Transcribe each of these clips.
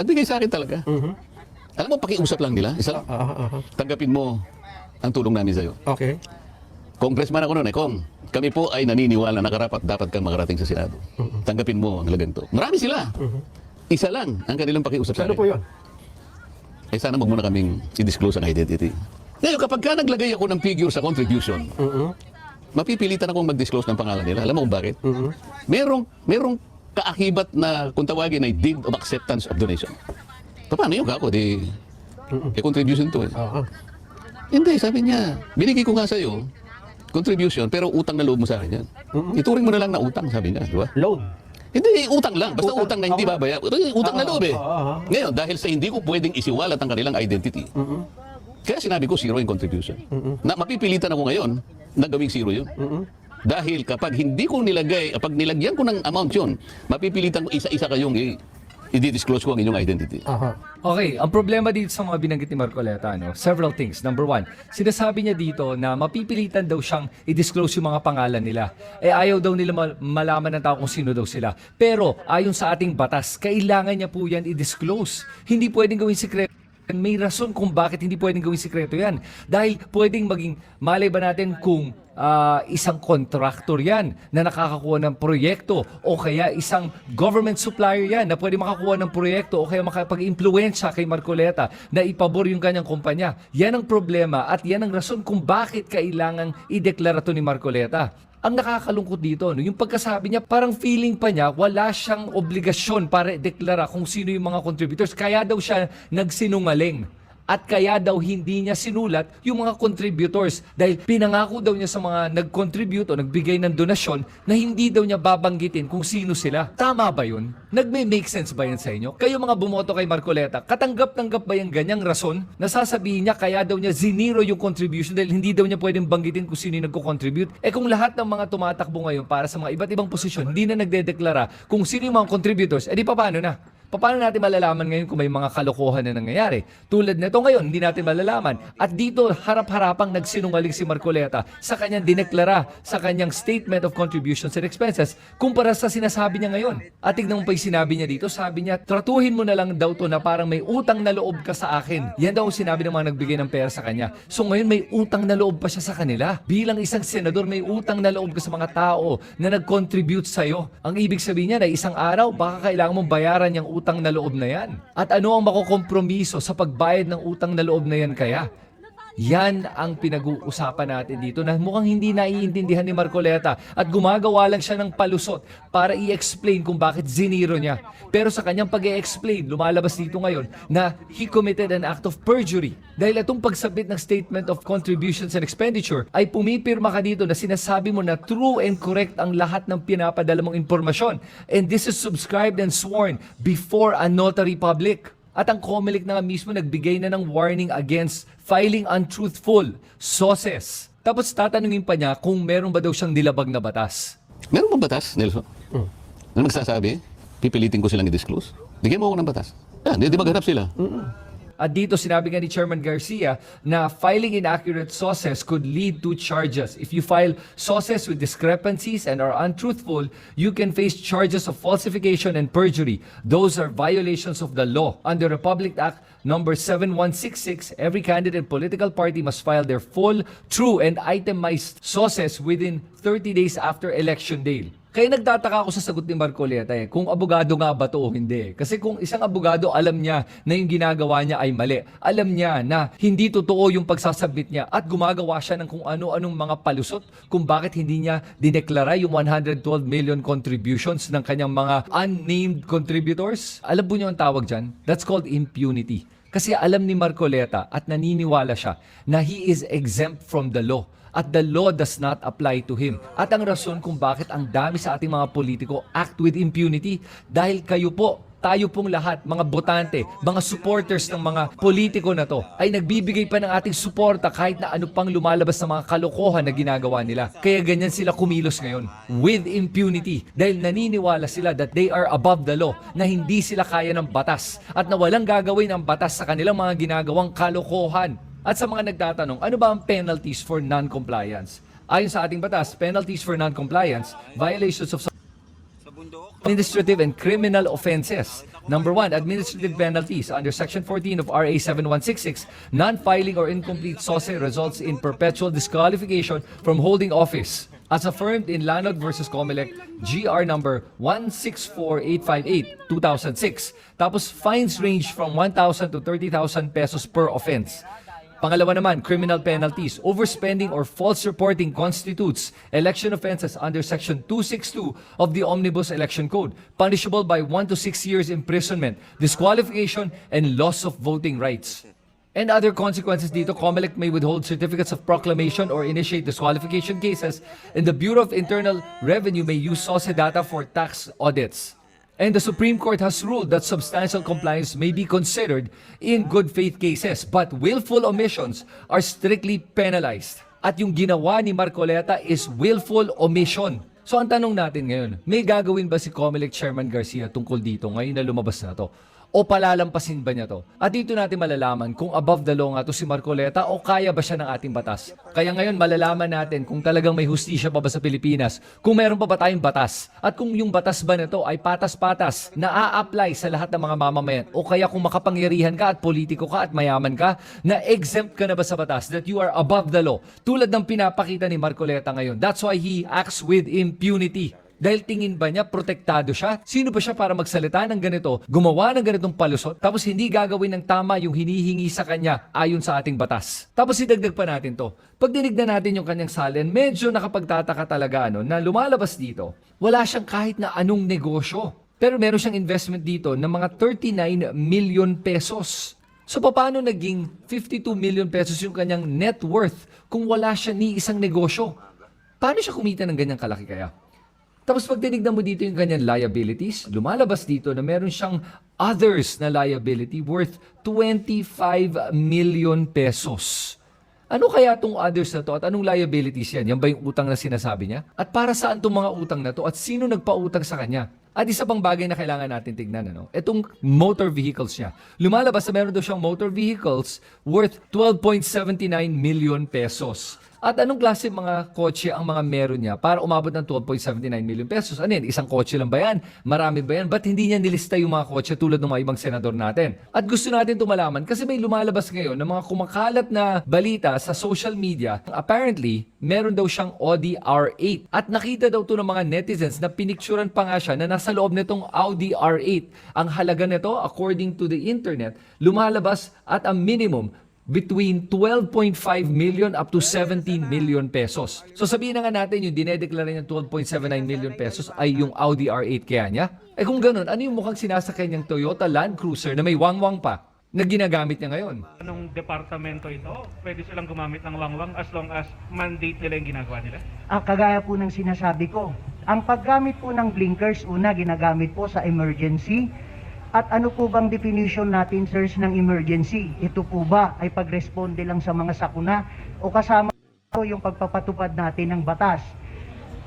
Nagbigay sa akin talaga. Mhm. Alam mo, pakiusap lang nila. Isa lang. Ah, ah, ah. Tanggapin mo ang tulong namin sa'yo. Okay. Congressman ako noon eh, Kong. Kami po ay naniniwala na karapat dapat kang makarating sa Senado. Tanggapin mo ang halagang to. Marami sila. Isa lang ang kanilang pakiusap sa Ano akin. po yun? Eh sana wag muna kaming i-disclose ang identity. Ngayon, kapag ka naglagay ako ng figure sa contribution, Mhm. mapipilitan akong mag-disclose ng pangalan nila. Alam mo kung bakit? Mhm. Merong, merong kaakibat na kung tawagin ay deed of acceptance of donation. Paano yun kako? Di, eh, contribution to eh. Ah. Hindi, sabi niya, binigay ko nga sa'yo, contribution, pero utang na loob mo sa akin yan. Ituring mo na lang na utang, sabi niya, di ba? Loan. Hindi, utang lang. Basta Utang, utang, na hindi babaya. Utang na loob eh. Ngayon, dahil sa hindi ko pwedeng isiwalat ang kanilang identity, kaya sinabi ko zero in contribution. Na mapipilitan ako ngayon na gawing zero yun. Dahil kapag hindi ko nilagay, kapag nilagyan ko ng amount yun, mapipilitan ko isa-isa kayong i- i-disclose ko ang inyong identity. Aha. Okay, ang problema dito sa mga binanggit ni Marcoleta, ano, several things. Number one, sinasabi niya dito na mapipilitan daw siyang i-disclose yung mga pangalan nila. Eh ayaw daw nila mal- malaman ng tao kung sino daw sila. Pero ayon sa ating batas, kailangan niya po yan i-disclose. Hindi pwedeng gawin sekreto. May rason kung bakit hindi pwedeng gawin sikreto yan. Dahil pwedeng maging, malay ba natin kung ah, isang contractor yan na nakakakuha ng proyekto o kaya isang government supplier yan na pwede makakuha ng proyekto o kaya makapag-impluensya kay Marcoleta na ipabor yung kanyang kumpanya. Yan ang problema at yan ang rason kung bakit kailangang ideklara to ni Marcoleta. Ang nakakalungkot dito, no, yung pagkasabi niya, parang feeling pa niya, wala siyang obligasyon para deklara kung sino yung mga contributors. Kaya daw siya nagsinungaling. At kaya daw hindi niya sinulat yung mga contributors dahil pinangako daw niya sa mga nag-contribute o nagbigay ng donasyon na hindi daw niya babanggitin kung sino sila. Tama ba yun? Nagme-make sense ba yan sa inyo? Kayo mga bumoto kay Marcoleta, katanggap-tanggap ba yung ganyang rason na sasabihin niya kaya daw niya zinero yung contribution dahil hindi daw niya pwedeng banggitin kung sino yung nagko-contribute? Eh kung lahat ng mga tumatakbo ngayon para sa mga iba't ibang posisyon hindi na nagdedeklara kung sino yung mga contributors, eh di pa paano na? Paano natin malalaman ngayon kung may mga kalokohan na nangyayari? Tulad nito ngayon, hindi natin malalaman. At dito, harap-harapang nagsinungaling si Marcoleta sa kanyang dineklara sa kanyang Statement of Contributions and Expenses kumpara sa sinasabi niya ngayon. At tignan mo pa yung sinabi niya dito, sabi niya, tratuhin mo na lang daw to na parang may utang na loob ka sa akin. Yan daw sinabi ng mga nagbigay ng pera sa kanya. So ngayon may utang na loob pa siya sa kanila. Bilang isang senador, may utang na loob ka sa mga tao na nag-contribute sa'yo. Ang ibig sabihin niya na isang araw, baka kailangan mong bayaran yung utang na loob na yan. At ano ang makukompromiso sa pagbayad ng utang na loob na yan kaya? Yan ang pinag-uusapan natin dito na mukhang hindi naiintindihan ni Marcoleta at gumagawa lang siya ng palusot para i-explain kung bakit ziniro niya. Pero sa kanyang pag explain lumalabas dito ngayon na he committed an act of perjury. Dahil itong pagsabit ng Statement of Contributions and Expenditure ay pumipirma ka dito na sinasabi mo na true and correct ang lahat ng pinapadala mong impormasyon. And this is subscribed and sworn before a notary public. At ang COMELEC na nga mismo nagbigay na ng warning against filing untruthful sources. Tapos tatanungin pa niya kung meron ba daw siyang nilabag na batas. Meron bang batas, Nelson? Na magsasabi, pipilitin ko silang i-disclose? Bigyan mo ako ng batas. Yan, di, di maghanap sila. At dito sinabi nga ni Chairman Garcia na filing inaccurate sources could lead to charges. If you file sources with discrepancies and are untruthful, you can face charges of falsification and perjury. Those are violations of the law. Under Republic Act number 7166, every candidate and political party must file their full, true, and itemized sources within 30 days after election day. Kaya nagtataka ako sa sagot ni Marcoleta eh, kung abogado nga ba to o hindi. Kasi kung isang abogado alam niya na yung ginagawa niya ay mali, alam niya na hindi totoo yung pagsasubmit niya at gumagawa siya ng kung ano-anong mga palusot kung bakit hindi niya dineklara yung 112 million contributions ng kanyang mga unnamed contributors. Alam po niyo ang tawag dyan? That's called impunity. Kasi alam ni Marcoleta at naniniwala siya na he is exempt from the law at the law does not apply to him. At ang rason kung bakit ang dami sa ating mga politiko act with impunity dahil kayo po tayo pong lahat, mga botante, mga supporters ng mga politiko na to, ay nagbibigay pa ng ating suporta kahit na ano pang lumalabas sa mga kalokohan na ginagawa nila. Kaya ganyan sila kumilos ngayon, with impunity, dahil naniniwala sila that they are above the law, na hindi sila kaya ng batas, at na walang gagawin ang batas sa kanilang mga ginagawang kalokohan. At sa mga nagtatanong, ano ba ang penalties for non-compliance? Ayon sa ating batas, penalties for non-compliance, violations of administrative and criminal offenses. Number one, administrative penalties. Under Section 14 of RA 7166, non-filing or incomplete SOSE results in perpetual disqualification from holding office. As affirmed in Lanod versus Comelec, GR number 164858, 2006. Tapos fines range from 1,000 to 30,000 pesos per offense. Pangalawa naman, criminal penalties. Overspending or false reporting constitutes election offenses under Section 262 of the Omnibus Election Code, punishable by 1 to 6 years imprisonment, disqualification, and loss of voting rights. And other consequences dito, COMELEC may withhold certificates of proclamation or initiate disqualification cases, and the Bureau of Internal Revenue may use SOSE data for tax audits. And the Supreme Court has ruled that substantial compliance may be considered in good faith cases, but willful omissions are strictly penalized. At yung ginawa ni Marcoleta is willful omission. So ang tanong natin ngayon, may gagawin ba si Comelec Chairman Garcia tungkol dito ngayon na lumabas na to? O palalampasin ba niya to? At dito natin malalaman kung above the law nga to si Marcoleta o kaya ba siya ng ating batas. Kaya ngayon malalaman natin kung talagang may hustisya pa ba sa Pilipinas, kung meron pa ba tayong batas, at kung yung batas ba na to ay patas-patas na a-apply sa lahat ng mga mamamayan o kaya kung makapangyarihan ka at politiko ka at mayaman ka, na exempt ka na ba sa batas that you are above the law. Tulad ng pinapakita ni Marcoleta ngayon. That's why he acts with impunity. Dahil tingin ba niya protektado siya? Sino ba siya para magsalita ng ganito, gumawa ng ganitong palusot, tapos hindi gagawin ng tama yung hinihingi sa kanya ayon sa ating batas? Tapos idagdag pa natin to. Pag dinignan natin yung kanyang salin, medyo nakapagtataka talaga ano, na lumalabas dito, wala siyang kahit na anong negosyo. Pero meron siyang investment dito ng mga 39 million pesos. So paano naging 52 million pesos yung kanyang net worth kung wala siya ni isang negosyo? Paano siya kumita ng ganyang kalaki kaya? Tapos pag tinignan mo dito yung kanyang liabilities, lumalabas dito na meron siyang others na liability worth 25 million pesos. Ano kaya tong others na to at anong liabilities yan? Yan ba yung utang na sinasabi niya? At para saan tong mga utang na to at sino nagpautang sa kanya? At isa pang bagay na kailangan natin tignan, ano? Itong motor vehicles niya. Lumalabas na meron daw siyang motor vehicles worth 12.79 million pesos. At anong klase mga kotse ang mga meron niya para umabot ng 12.79 million pesos? Ano yan? Isang kotse lang ba yan? Marami ba yan? Ba't hindi niya nilista yung mga kotse tulad ng mga ibang senador natin? At gusto natin ito malaman kasi may lumalabas ngayon ng mga kumakalat na balita sa social media. Apparently, meron daw siyang Audi R8. At nakita daw to ng mga netizens na pinicturan pa nga siya na nasa loob nitong Audi R8. Ang halaga nito, according to the internet, lumalabas at ang minimum between 12.5 million up to 17 million pesos. So sabihin na nga natin yung dinedeklara niyang 12.79 million pesos ay yung Audi R8 kaya niya. Eh kung ganun, ano yung mukhang sinasakay niyang Toyota Land Cruiser na may wangwang pa na ginagamit niya ngayon? Anong departamento ito? Pwede silang gumamit ng wangwang as long as mandate nila yung ginagawa nila? Ah, kagaya po ng sinasabi ko, ang paggamit po ng blinkers, una, ginagamit po sa emergency. At ano po bang definition natin, sirs, ng emergency? Ito po ba ay pagresponde lang sa mga sakuna o kasama po yung pagpapatupad natin ng batas?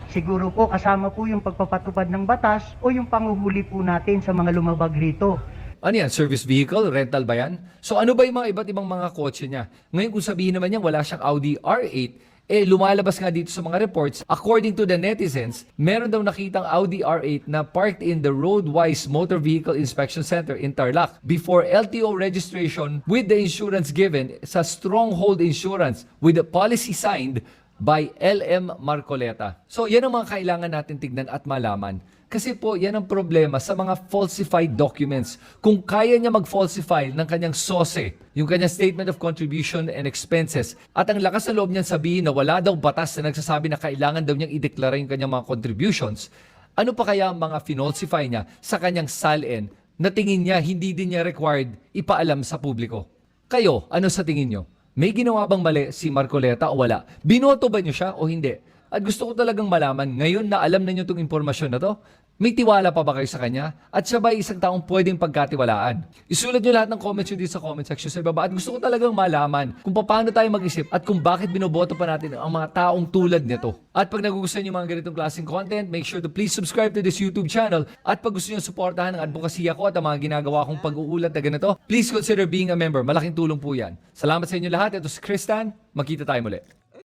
Siguro po kasama po yung pagpapatupad ng batas o yung panguhuli po natin sa mga lumabag rito. Ano yan? Service vehicle? Rental ba yan? So ano ba yung mga iba't ibang mga kotse niya? Ngayon kung sabihin naman niya wala siyang Audi R8, eh lumalabas nga dito sa mga reports, according to the netizens, meron daw nakitang Audi R8 na parked in the Roadwise Motor Vehicle Inspection Center in Tarlac before LTO registration with the insurance given sa Stronghold Insurance with the policy signed by LM Marcoleta. So yan ang mga kailangan natin tignan at malaman. Kasi po, yan ang problema sa mga falsified documents. Kung kaya niya mag-falsify ng kanyang SOSE, yung kanyang Statement of Contribution and Expenses, at ang lakas na loob niyan sabihin na wala daw batas na nagsasabi na kailangan daw niyang ideklara yung kanyang mga contributions, ano pa kaya ang mga finalsify niya sa kanyang SALN na tingin niya hindi din niya required ipaalam sa publiko? Kayo, ano sa tingin niyo? May ginawa bang mali si Marcoleta o wala? Binoto ba niyo siya o hindi? At gusto ko talagang malaman, ngayon na alam na niyo itong impormasyon na to, may tiwala pa ba kayo sa kanya? At siya ba isang taong pwedeng pagkatiwalaan? Isulat niyo lahat ng comments nyo dito sa comment section sa ibaba. At gusto ko talagang malaman kung paano tayo mag-isip at kung bakit binoboto pa natin ang mga taong tulad nito. At pag nagugustuhan niyo mga ganitong klaseng content, make sure to please subscribe to this YouTube channel. At pag gusto niyo suportahan ang advokasya ko at ang mga ginagawa kong pag-uulat na ganito, please consider being a member. Malaking tulong po yan. Salamat sa inyo lahat. Ito si Kristan. Magkita tayo muli.